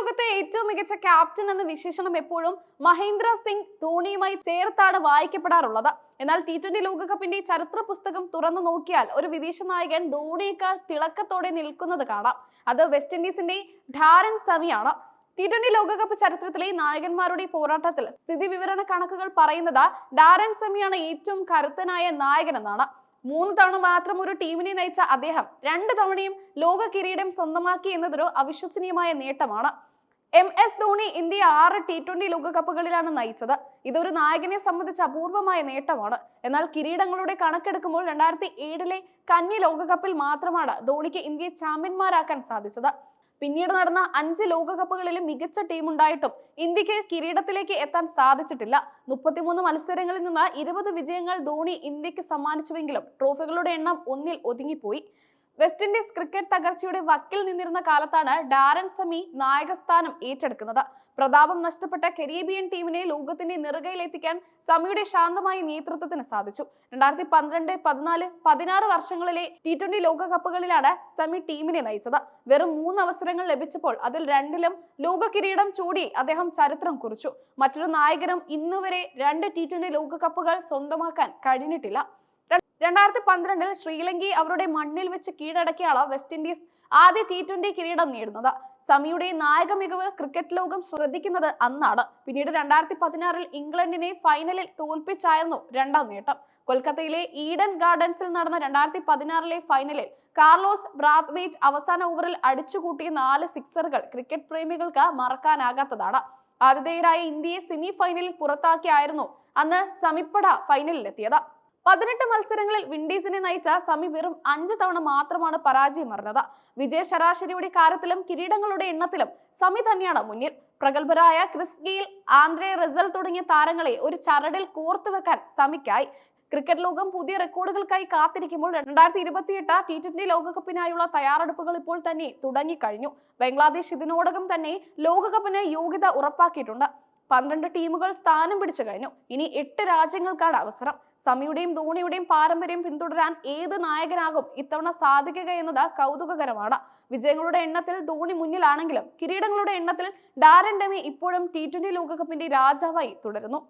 ലോകത്തെ ഏറ്റവും മികച്ച ക്യാപ്റ്റൻ എന്ന വിശേഷണം എപ്പോഴും മഹേന്ദ്ര സിംഗ് ധോണിയുമായി ചേർത്താണ് വായിക്കപ്പെടാറുള്ളത്. എന്നാൽ ടി ട്വന്റി ലോകകപ്പിന്റെ ചരിത്ര പുസ്തകം തുറന്നു നോക്കിയാൽ ഒരു വിദേശ നായകൻ ധോണിയേക്കാൾ തിളക്കത്തോടെ നിൽക്കുന്നത് കാണാം. അത് വെസ്റ്റ് ഇൻഡീസിന്റെ ധാരൻ സമിയാണ്. ടി ട്വന്റി ലോകകപ്പ് ചരിത്രത്തിലെ നായകന്മാരുടെ പോരാട്ടത്തിൽ സ്ഥിതി വിവരണ കണക്കുകൾ പറയുന്നത് ഡാരൻ സെമിയാണ് ഏറ്റവും കരുത്തനായ നായകനെന്നാണ് മൂന്ന് തവണ മാത്രം ഒരു ടീമിനെ നയിച്ച അദ്ദേഹം രണ്ട് തവണയും ലോക കിരീടം സ്വന്തമാക്കി എന്നതൊരു അവിശ്വസനീയമായ നേട്ടമാണ്. എം എസ് ധോണി ഇന്ത്യ ആറ് ടി ട്വന്റി ലോകകപ്പുകളിലാണ് നയിച്ചത്. ഇതൊരു നായകനെ സംബന്ധിച്ച് അപൂർവമായ നേട്ടമാണ്. എന്നാൽ കിരീടങ്ങളുടെ കണക്കെടുക്കുമ്പോൾ രണ്ടായിരത്തി ഏഴിലെ കന്നി ലോകകപ്പിൽ മാത്രമാണ് ധോണിക്ക് ഇന്ത്യയെ ചാമ്പ്യന്മാരാക്കാൻ സാധിച്ചത്. പിന്നീട് നടന്ന അഞ്ച് ലോകകപ്പുകളിലും മികച്ച ടീം ഉണ്ടായിട്ടും ഇന്ത്യയ്ക്ക് കിരീടത്തിലേക്ക് എത്താൻ സാധിച്ചിട്ടില്ല. മുപ്പത്തിമൂന്ന് മത്സരങ്ങളിൽ നിന്ന് ഇരുപത് വിജയങ്ങൾ ധോണി ഇന്ത്യയ്ക്ക് സമ്മാനിച്ചുവെങ്കിലും ട്രോഫികളുടെ എണ്ണം ഒന്നിൽ ഒതുങ്ങിപ്പോയി. വെസ്റ്റ് ഇൻഡീസ് ക്രിക്കറ്റ് തകർച്ചയുടെ വക്കിൽ നിന്നിരുന്ന കാലത്താണ് ഡാരൻ സമി നായകസ്ഥാനം ഏറ്റെടുക്കുന്നത്. പ്രതാപം നഷ്ടപ്പെട്ട കരീബിയൻ ടീമിനെ ലോകത്തിന്റെ നിറുകയിലെത്തിക്കാൻ സമിയുടെ ശാന്തമായ നേതൃത്വത്തിന് സാധിച്ചു. രണ്ടായിരത്തി പന്ത്രണ്ട് പതിനാല് പതിനാറ് വർഷങ്ങളിലെ ടി ട്വന്റി ലോകകപ്പുകളിലാണ് സമി ടീമിനെ നയിച്ചത്. വെറും മൂന്ന് അവസരങ്ങൾ ലഭിച്ചപ്പോൾ അതിൽ രണ്ടിലും ലോക കിരീടം ചൂടി അദ്ദേഹം ചരിത്രം കുറിച്ചു. മറ്റൊരു നായകനും ഇന്നുവരെ രണ്ട് ടി ട്വന്റി ലോകകപ്പുകൾ സ്വന്തമാക്കാൻ കഴിഞ്ഞിട്ടില്ല. രണ്ടായിരത്തി പന്ത്രണ്ടിൽ ശ്രീലങ്കയെ അവരുടെ മണ്ണിൽ വെച്ച് കീഴടക്കിയാണ് വെസ്റ്റ് ഇൻഡീസ് ആദ്യ ടി ട്വന്റി കിരീടം നേടുന്നത്. സമിയുടെ നായക മികവ് ക്രിക്കറ്റ് ലോകം ശ്രദ്ധിക്കുന്നത് അന്നാണ്. പിന്നീട് രണ്ടായിരത്തി പതിനാറിൽ ഇംഗ്ലണ്ടിനെ ഫൈനലിൽ തോൽപ്പിച്ചായിരുന്നു രണ്ടാം നേട്ടം. കൊൽക്കത്തയിലെ ഈഡൻ ഗാർഡൻസിൽ നടന്ന രണ്ടായിരത്തി പതിനാറിലെ ഫൈനലിൽ കാർലോസ് ബ്രാത്വേറ്റ് അവസാന ഓവറിൽ അടിച്ചുകൂട്ടിയ നാല് സിക്സറുകൾ ക്രിക്കറ്റ് പ്രേമികൾക്ക് മറക്കാനാകാത്തതാണ്. ആതിഥേയരായ ഇന്ത്യയെ സെമി ഫൈനലിൽ പുറത്താക്കിയായിരുന്നു അന്ന് സമിപ്പട ഫൈനലിലെത്തിയത് പതിനെട്ട് മത്സരങ്ങളിൽ വിൻഡീസിനെ നയിച്ച സമി വെറും അഞ്ച് തവണ മാത്രമാണ് പരാജയം അറിഞ്ഞത് വിജയ ശരാശരിയുടെ കാര്യത്തിലും കിരീടങ്ങളുടെ എണ്ണത്തിലും സമി തന്നെയാണ് മുന്നിൽ. പ്രഗത്ഭരായ ക്രിസ് ഗെയിൽ ആന്ദ്രെ റിസൽ തുടങ്ങിയ താരങ്ങളെ ഒരു ചരടിൽ കോർത്തുവെക്കാൻ സമിക്കായി ക്രിക്കറ്റ് ലോകം പുതിയ റെക്കോർഡുകൾക്കായി കാത്തിരിക്കുമ്പോൾ രണ്ടായിരത്തി ഇരുപത്തിയെട്ട് ടി ട്വന്റി ലോകകപ്പിനായുള്ള തയ്യാറെടുപ്പുകൾ ഇപ്പോൾ തന്നെ തുടങ്ങിക്കഴിഞ്ഞു. ബംഗ്ലാദേശ് ഇതിനോടകം തന്നെ ലോകകപ്പിന് യോഗ്യത ഉറപ്പാക്കിയിട്ടുണ്ട്. പന്ത്രണ്ട് ടീമുകൾ സ്ഥാനം പിടിച്ചു കഴിഞ്ഞു. ഇനി എട്ട് രാജ്യങ്ങൾക്കാണ് അവസരം. സമിയുടെയും ധോണിയുടെയും പാരമ്പര്യം പിന്തുടരാൻ ഏത് നായകനാകും ഇത്തവണ സാധിക്കുക എന്നത് കൗതുകകരമാണ്. വിജയങ്ങളുടെ എണ്ണത്തിൽ ധോണി മുന്നിലാണെങ്കിലും കിരീടങ്ങളുടെ എണ്ണത്തിൽ ഡാരൻ ഡെമി ഇപ്പോഴും ടി ട്വന്റി ലോകകപ്പിന്റെ രാജാവായി തുടരുന്നു.